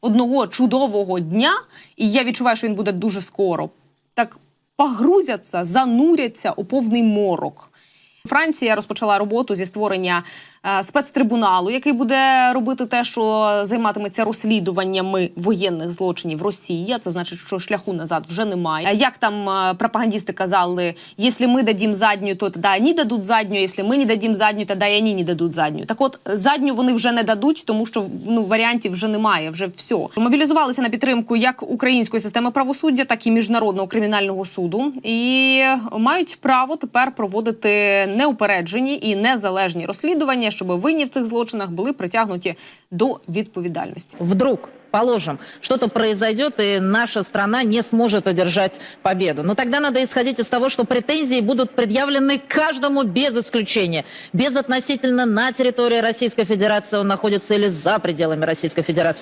одного чудового дня, і я відчуваю, що він буде дуже скоро, так погрузяться, зануряться у повний морок. Франція розпочала роботу зі створення е, спецтрибуналу, який буде робити те, що займатиметься розслідуваннями воєнних злочинів Росії. Це значить, що шляху назад вже немає. А Як там е, пропагандісти казали, якщо ми дадим задню, то тоді вони дадуть задню, якщо ми не дадим задню, тоді вони не дадуть задню. Так от задню вони вже не дадуть, тому що ну варіантів вже немає. Вже все. Мобілізувалися на підтримку як української системи правосуддя, так і міжнародного кримінального суду, і мають право тепер проводити неупереджені і незалежні розслідування, щоб винні в цих злочинах були притягнуті до відповідальності. вдруг, положим, что-то произойдет, и наша страна не сможет одержать победу. Но тогда надо исходить из того, что претензии будут предъявлены каждому без исключения. Без относительно на территории Российской Федерации он находится или за пределами Российской Федерации.